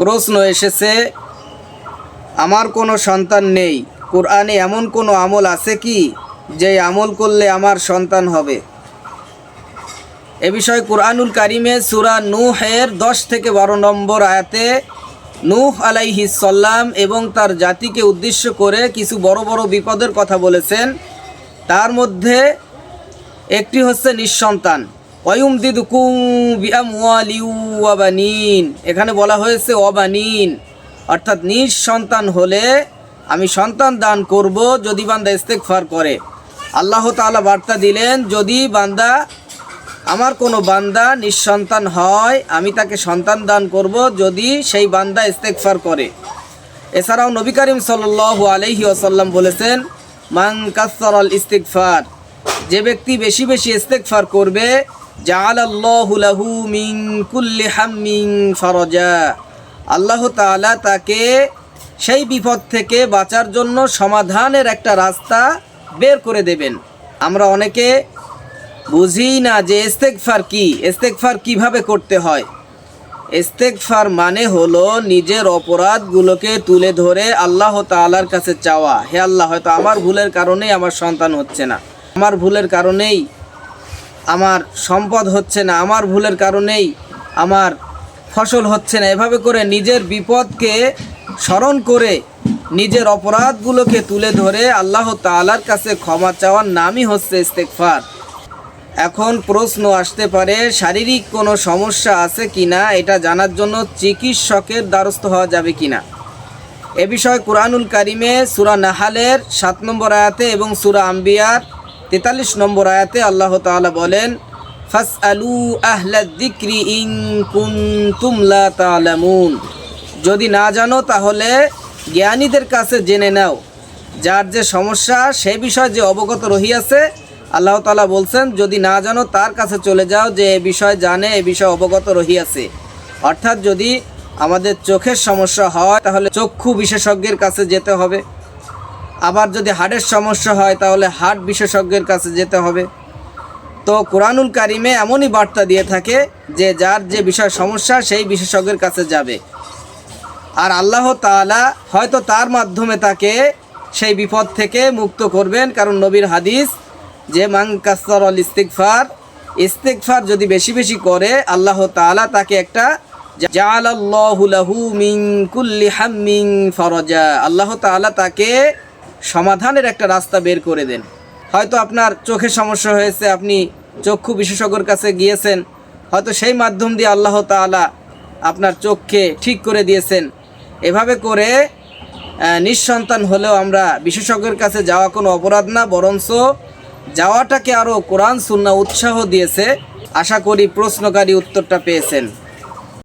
প্রশ্ন এসেছে, আমার কোনো সন্তান নেই, কোরআনে এমন কোনো আমল আছে কি যে আমল করলে আমার সন্তান হবে? এ বিষয়ে কোরআনুল কারিমে সুরা নুহের দশ থেকে বারো নম্বর আয়াতে নূহ আলাইহিসাল্লাম এবং তার জাতিকে উদ্দেশ্য করে কিছু বড় বড় বিপদের কথা বলেছেন। তার মধ্যে একটি হচ্ছে নিঃসন্তান। বিআমওয়ালিউবানিন এখানে বলা হয়েছে অবানিন অর্থাৎ নিঃসন্তান হলে আমি সন্তান দান করব যদি বান্দা ইস্তেকফার করে। আল্লাহ তাআলা বার্তা দিলেন, যদি বান্দা আমার কোনো বান্দা নিঃসন্তান হয়, আমি তাকে সন্তান দান করব যদি সেই বান্দা ইস্তেকফার করে। এছাড়াও নবী করিম সাল্লু আলহি আসাল্লাম বলেছেন, মান কাসর ইস্তিকফার যে ব্যক্তি বেশি বেশি ইস্তেকফার করবে আল্লাহ তাআলা তাকে সেই বিপদ থেকে বাঁচার জন্য সমাধানের একটা রাস্তা বের করে দেবেন। আমরা অনেকে বুঝি না যে ইস্তেকফার কি? ইস্তেকফার কীভাবে করতে হয়? ইস্তেকফার মানে হলো নিজের অপরাধগুলোকে তুলে ধরে আল্লাহ তাআলার কাছে চাওয়া। হে আল্লাহ, হয়তো আমার ভুলের কারণেই আমার সন্তান হচ্ছে না। আমার ভুলের কারণেই আমার সম্পদ হচ্ছে না, আমার ভুলের কারণেই আমার ফসল হচ্ছে না। এভাবে করে নিজের বিপদকে স্মরণ করে নিজের অপরাধগুলোকে তুলে ধরে আল্লাহ তাআলার কাছে ক্ষমা চাওয়ার নামই হচ্ছে ইস্তেকফার এখন প্রশ্ন আসতে পারে, শারীরিক কোনো সমস্যা আছে কিনা? এটা জানার জন্য চিকিৎসকের দ্বারস্থ হওয়া যাবে কি না এ বিষয়ে কুরআনুল কারিমে সুরা নাহালের সাত নম্বর আয়াতে এবং সুরা আম্বিয়ার তেতাল্লিশ নম্বর আয়াতে আল্লাহ তালা বলেন ফাস আলু আহলাদিক্রি ইন কুনতুম লা তালামুন যদি না জানো, তাহলে জ্ঞানীদের কাছে জেনে নাও, যার যে সমস্যা, সে বিষয়ে যে অবগত রহিয়াছে, আল্লাহ তালা বলছেন, যদি না জানো, তার কাছে চলে যাও যে এ বিষয় জানে, এ বিষয়ে অবগত রহিয়াছে। অর্থাৎ যদি আমাদের চোখের সমস্যা হয়, তাহলে চক্ষু বিশেষজ্ঞের কাছে যেতে হবে। আবার যদি হার্টের সমস্যা হয়, তাহলে হার্ট বিশেষজ্ঞের কাছে যেতে হবে। তো কোরআনুল কারিমে এমনই বার্তা দিয়ে থাকে যে, যার যে বিষয় সমস্যা, সেই বিশেষজ্ঞের কাছে যাবে। আর আল্লাহ তাআলা হয়তো তার মাধ্যমে তাকে সেই বিপদ থেকে মুক্ত করবেন, কারণ নবীর হাদিস যে মাং কাসর অল ইস্তিকফার ইস্তিকফার যদি বেশি বেশি করে, আল্লাহ তাআলা তাকে একটা জাআলাল্লাহু লাহু মিন কুল্লি হাম্মিন ফরজা। আল্লাহ তাআলা তাকে সমাধানের একটা রাস্তা বের করে দেন। হয়তো আপনার চোখের সমস্যা হয়েছে, আপনি চক্ষু বিশেষজ্ঞর কাছে গিয়েছেন, হয়তো সেই মাধ্যম দিয়ে আল্লাহ তাআলা আপনার চোখকে ঠিক করে দিয়েছেন। এভাবে করে নিঃসন্তান হলেও আমরা বিশেষজ্ঞের কাছে যাওয়া কোনো অপরাধ না, বরঞ্চ যাওয়াটাকে আরও কোরআন সুন্না উৎসাহ দিয়েছে। আশা করি প্রশ্নকারী উত্তরটা পেয়েছেন।